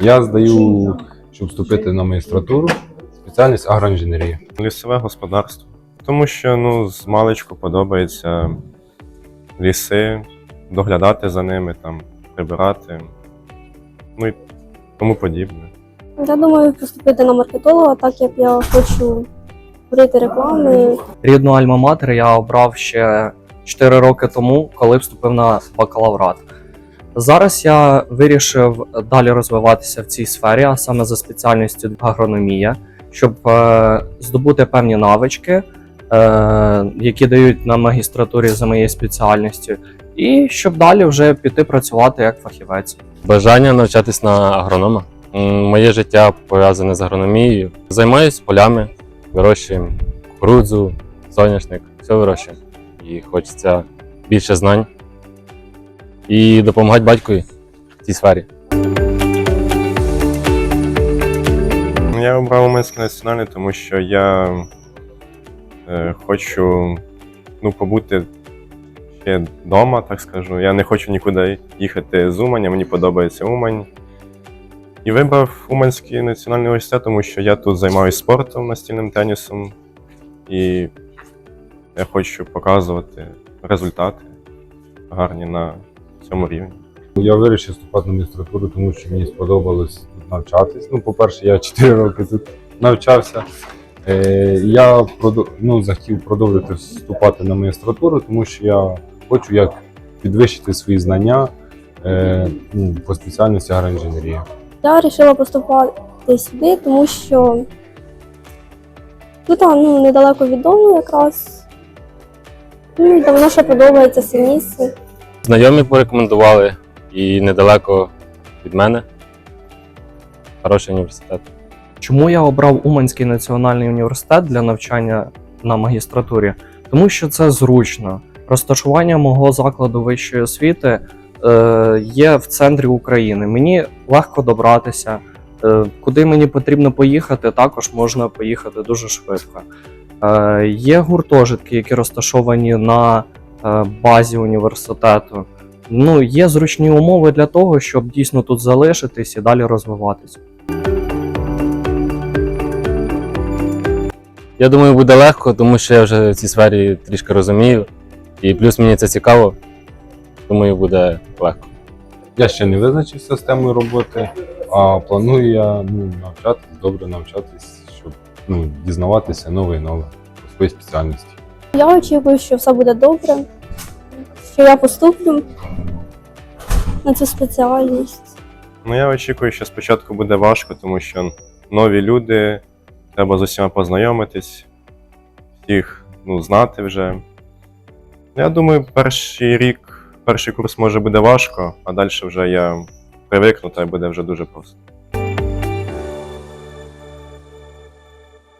Я здаю, щоб вступити на магістратуру, спеціальність агроінженерія. Лісове господарство. Тому що ну, з маличку подобається ліси, доглядати за ними, там, прибирати, ну і тому подібне. Я думаю поступити на маркетолога, так як я хочу творити реклами. Рідну альма-матер я обрав ще 4 роки тому, коли вступив на бакалаврат. Зараз я вирішив далі розвиватися в цій сфері, а саме за спеціальністю агрономія, щоб е, здобути певні навички, е, які дають на магістратурі за моєю спеціальністю, і щоб далі вже піти працювати як фахівець. Бажання навчатись на агронома. Моє життя пов'язане з агрономією. Займаюся полями, вирощуємо кукурудзу, соняшник, все вирощуємо. І хочеться більше знань і допомагати батькові в цій сфері. Я обрав Уманський національний, тому що я е, хочу ну, побути ще вдома, так скажу. Я не хочу нікуди їхати з Уманя, мені подобається Умань. І вибрав Уманський національний університет, тому що я тут займаюся спортом, настільним тенісом, і я хочу показувати результати гарні на цьому рівні. Я вирішив вступати на магістратуру, тому що мені сподобалось навчатись. Ну, по-перше, я 4 роки тут навчався. Е, я ну, захотів продовжити вступати на магістратуру, тому що я хочу як підвищити свої знання е, ну, по спеціальності агроінженерія. Я вирішила поступати сюди, тому що тут ну, недалеко від дому якраз. Ну, давно ще подобається це місце. Знайомі порекомендували і недалеко від мене. Хороший університет. Чому я обрав Уманський національний університет для навчання на магістратурі? Тому що це зручно. Розташування мого закладу вищої освіти є в центрі України. Мені легко добратися. Е, куди мені потрібно поїхати, також можна поїхати дуже швидко. Е, є гуртожитки, які розташовані на е, базі університету. Ну, є зручні умови для того, щоб дійсно тут залишитись і далі розвиватися. Я думаю, буде легко, тому що я вже в цій сфері трішки розумію. І плюс мені це цікаво, думаю, буде легко. Я ще не визначився з темою роботи, а планую я ну, навчатись, добре навчатись, щоб ну, дізнаватися нове і нове по своїй спеціальності. Я очікую, що все буде добре, що я поступлю на цю спеціальність. Ну, я очікую, що спочатку буде важко, тому що нові люди, треба з усіма познайомитись, всіх ну, знати вже. Я думаю, перший рік, перший курс може буде важко, а далі вже я привикну, та буде вже дуже просто.